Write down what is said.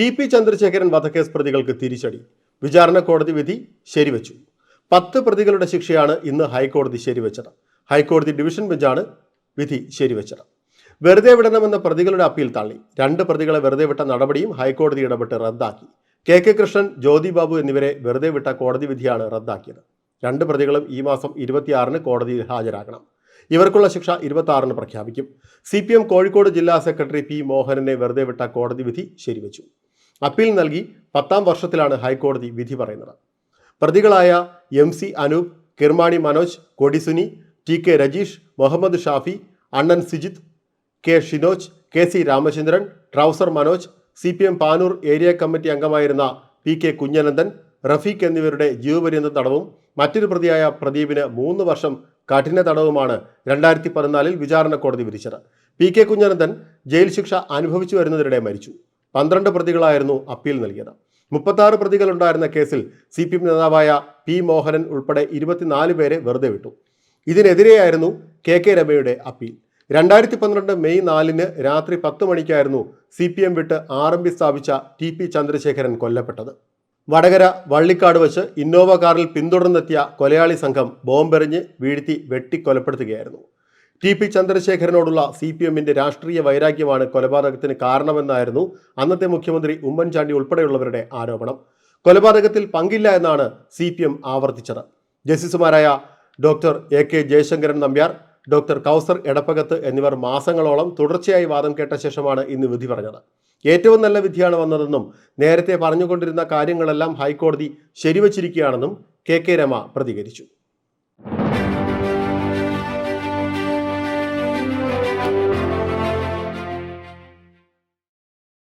T P Chandrasekharan വധക്കേസ് പ്രതികൾക്ക് തിരിച്ചടി. വിചാരണ കോടതി വിധി ശരിവച്ചു. പത്ത് പ്രതികളുടെ ശിക്ഷയാണ് ഇന്ന് ഹൈക്കോടതി ശരിവച്ചത്. ഹൈക്കോടതി ഡിവിഷൻ ബെഞ്ചാണ് വിധി ശരിവച്ചത്. വെറുതെ വിടണമെന്ന പ്രതികളുടെ അപ്പീൽ തള്ളി. രണ്ട് പ്രതികളെ വെറുതെ വിട്ട നടപടിയും ഹൈക്കോടതി ഇടപെട്ട് റദ്ദാക്കി. കെ കെ കൃഷ്ണൻ ജ്യോതി ബാബു എന്നിവരെ വെറുതെ വിട്ട കോടതി വിധിയാണ് റദ്ദാക്കിയത്. രണ്ട് പ്രതികളും ഈ മാസം ഇരുപത്തിയാറിന് കോടതിയിൽ ഹാജരാകണം. ഇവർക്കുള്ള ശിക്ഷ ഇരുപത്തി പ്രഖ്യാപിക്കും. സി കോഴിക്കോട് ജില്ലാ സെക്രട്ടറി പി മോഹനനെ വെറുതെ വിട്ട കോടതി വിധി ശരിവച്ചു. അപ്പീൽ നൽകി പത്താം വർഷത്തിലാണ് ഹൈക്കോടതി വിധി പറയുന്നത്. പ്രതികളായ M C Anoop Kirmani Manoj Kodisuni T K Rajeesh Muhammad Shafi Annan Sijith K Shinoj K C Ramachandran trouser Manoj C P M Panoor area committee അംഗമായിരുന്ന പി കെ കുഞ്ഞനന്ദൻ റഫീഖ് എന്നിവരുടെ ജീവപര്യന്ത തടവും മറ്റൊരു പ്രതിയായ പ്രദീപിന് മൂന്ന് വർഷം കഠിന തടവുമാണ് രണ്ടായിരത്തി പതിനാലിൽ വിചാരണ കോടതി വിധിച്ചത്. പി കെ കുഞ്ഞനന്ദൻ ജയിൽ ശിക്ഷ അനുഭവിച്ചു വരുന്നതിനിടെ മരിച്ചു. പന്ത്രണ്ട് പ്രതികളായിരുന്നു അപ്പീൽ നൽകിയത്. മുപ്പത്താറ് പ്രതികളുണ്ടായിരുന്ന കേസിൽ സി പി എം നേതാവായ പി മോഹനൻ ഉൾപ്പെടെ ഇരുപത്തിനാല് പേരെ വെറുതെ വിട്ടു. ഇതിനെതിരെയായിരുന്നു കെ കെ രമയുടെ അപ്പീൽ. രണ്ടായിരത്തി പന്ത്രണ്ട് മെയ് നാലിന് രാത്രി പത്ത് മണിക്കായിരുന്നു സി പി എം വിട്ട് ആർ എം പി സ്ഥാപിച്ച ടി പി ചന്ദ്രശേഖരൻ കൊല്ലപ്പെട്ടത്. വടകര വള്ളിക്കാട് വച്ച് ഇന്നോവ കാറിൽ പിന്തുടർന്നെത്തിയ കൊലയാളി സംഘം ബോംബെറിഞ്ഞ് വീഴ്ത്തി വെട്ടിക്കൊലപ്പെടുത്തുകയായിരുന്നു. ടി പി ചന്ദ്രശേഖരനോടുള്ള സി പി എമ്മിന്റെ രാഷ്ട്രീയ വൈരാഗ്യമാണ് കൊലപാതകത്തിന് കാരണമെന്നായിരുന്നു അന്നത്തെ മുഖ്യമന്ത്രി ഉമ്മൻചാണ്ടി ഉൾപ്പെടെയുള്ളവരുടെ ആരോപണം. കൊലപാതകത്തിൽ പങ്കില്ല എന്നാണ് സി പി എം ആവർത്തിച്ചത്. ജസ്റ്റിസുമാരായ doctor A K Jayasankaran Nambiar doctor Kauser Edappagath എന്നിവർ മാസങ്ങളോളം തുടർച്ചയായി വാദം കേട്ട ശേഷമാണ് ഇന്ന് വിധി പറഞ്ഞത്. ഏറ്റവും നല്ല വിധിയാണ് വന്നതെന്നും നേരത്തെ പറഞ്ഞുകൊണ്ടിരുന്ന കാര്യങ്ങളെല്ലാം ഹൈക്കോടതി ശരിവച്ചിരിക്കുകയാണെന്നും കെ കെ രമ പ്രതികരിച്ചു.